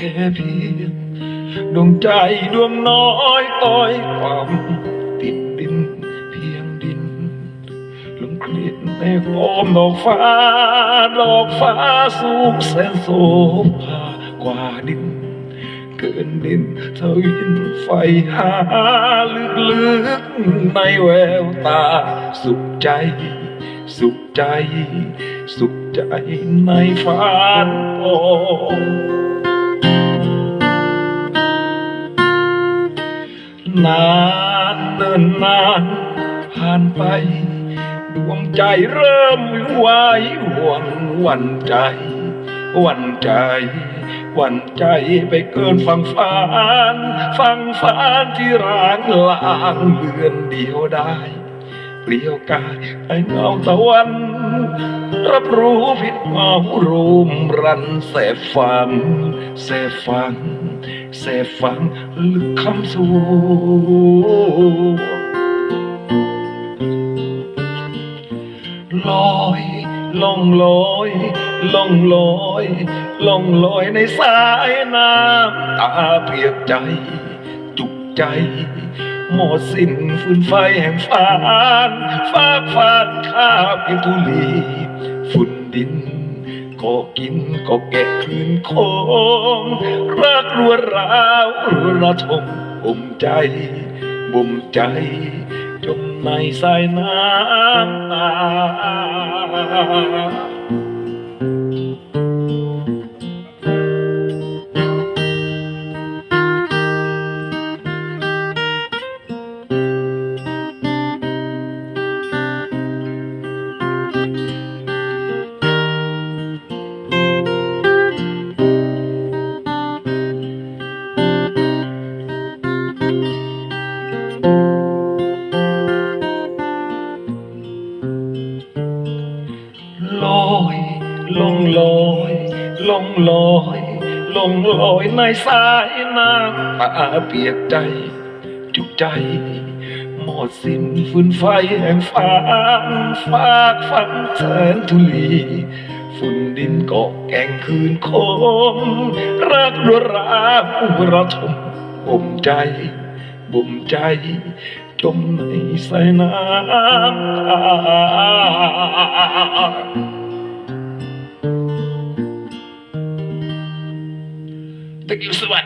ค่เพียงดวงใจดวงน้อยต้อยความติดดินเพียงดินลมกลีดในโฟมดอกฟ้า ดอกฟ้าสูงแสนโสภากว่าดิน เกินดินเท่ายินไฟหาลึกๆในแววตา สุขใจ สุขใจ สุขใจในฝันโอ นานเนินนานผ่านไป ดวงใจเริ่มวิวไหวหวันหวันใจหวันใจหวันใจไปเกินฟังฟานฟังฟานที่ร้างลางเลือนเดียวได้ เปลี่ยวกายไอ้เงาตะวันรับรู้ผิดเมารุมรันแสบฟังแสบฟังแสบฟังลึกคำสู่ลอยล่องลอยล่องลอยล่องลอยในสายน้ำตาเปียกใจ จุกใจ หมดสิ้นฟืนไฟแห่งฟานฟ้ากฟานข้าเพียงทุลีฝุ่นดินก็กินก็แกะคืนคงรักรัวราวระทมบ่มใจบ่มใจ จมในสายน้ำตา ลงลอยลงลอยลงลอยในสายน้ำตาเปียกใจ จุกใจ หมดสิ้นฟืนไฟแห่งฟานฟากฟันแสนทุลีฝุ่นดินเกาะแก่งคืนคมรักรัวราผู้ระทมบ่มใจ บ่มใจ จมในสายน้ำตา 这就是万